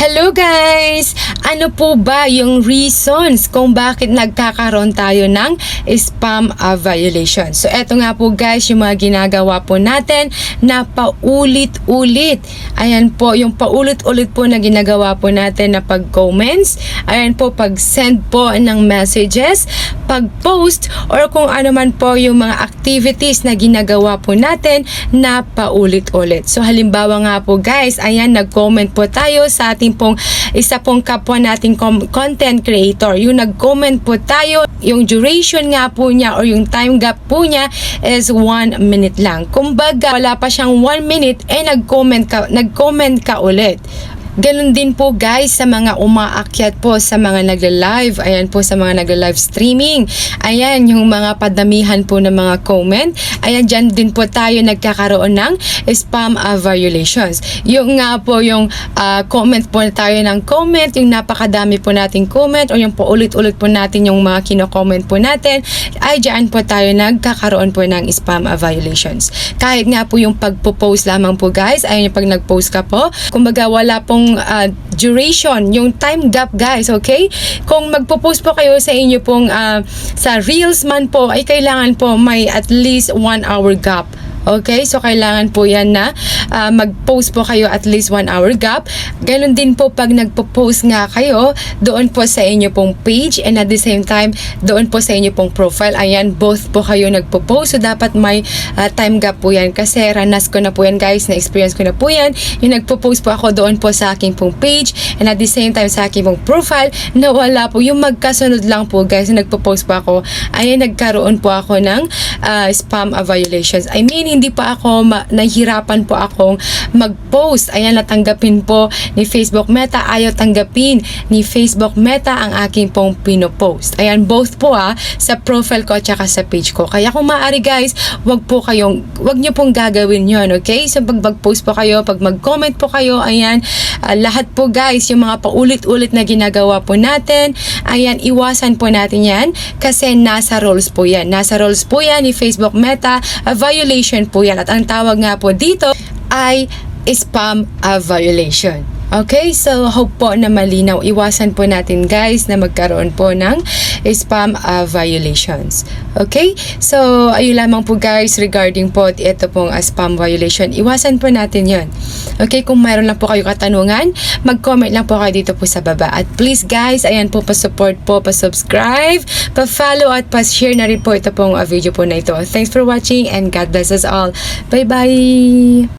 Hello guys! Ano po ba yung reasons kung bakit nagkakaroon tayo ng spam uh, violation? So eto nga po guys yung mga ginagawa po natin na paulit-ulit. Ayan po yung paulit-ulit po na ginagawa po natin na pag-comments. Ayan po pag-send po ng messages, pag-post or kung ano man po yung mga activities na ginagawa po natin na paulit-ulit. So halimbawa nga po guys, ayan nag-comment po tayo sa ating pong isa pong kapwa nating content creator. Yung nag-comment po tayo, yung duration nga po niya or yung time gap po niya is 1 minute lang. Kumbaga, wala pa siyang 1 minute eh nag-comment ka, nag-comment ka ulit. Ganun din po guys sa mga umaakyat po sa mga nagla-live. Ayan po sa mga nagla-live streaming. Ayan yung mga padamihan po ng mga comment. Ayan dyan din po tayo nagkakaroon ng spam uh, violations. Yung nga po yung uh, comment po tayo ng comment, yung napakadami po nating comment o yung po ulit-ulit po natin yung mga kino-comment po natin, ay dyan po tayo nagkakaroon po ng spam uh, violations. Kahit nga po yung pagpo-post lamang po guys, ayun yung pag nag-post ka po, kumbaga wala pong uh, duration, yung time gap guys, okay? Kung magpo-post po kayo sa inyo pong uh, sa Reels man po, ay kailangan po may at least 1 hour gap. Okay, so kailangan po yan na uh, mag-post po kayo at least 1 hour gap. Ganon din po pag nagpo-post nga kayo doon po sa inyo pong page and at the same time doon po sa inyo pong profile. Ayan, both po kayo nagpo-post. So dapat may uh, time gap po yan kasi ranas ko na po yan guys, na-experience ko na po yan. Yung nagpo-post po ako doon po sa aking pong page and at the same time sa aking pong profile na wala po. Yung magkasunod lang po guys, na nagpo-post po ako, ayan nagkaroon po ako ng uh, spam violations. I mean, hindi pa ako ma- nahihirapan po akong mag-post. Ayan, natanggapin po ni Facebook Meta. Ayaw tanggapin ni Facebook Meta ang aking pong pinopost. Ayan, both po ah, sa profile ko at saka sa page ko. Kaya kung maaari guys, wag po kayong, wag nyo pong gagawin yon okay? So pag mag-post po kayo, pag mag-comment po kayo, ayan, ah, lahat po guys, yung mga paulit-ulit na ginagawa po natin, ayan, iwasan po natin yan kasi nasa roles po yan. Nasa roles po yan ni Facebook Meta, a violation po yan. At ang tawag nga po dito ay spam uh, violation. Okay, so hope po na malinaw. Iwasan po natin guys na magkaroon po ng spam uh, violations. Okay, so ayun lamang po guys regarding po ito pong uh, spam violation. Iwasan po natin yon. Okay, kung mayroon lang po kayo katanungan, mag-comment lang po kayo dito po sa baba. At please guys, ayan po pa-support po, pa-subscribe, pa-follow at pa-share na rin po ito pong uh, video po na ito. Thanks for watching and God bless us all. Bye-bye!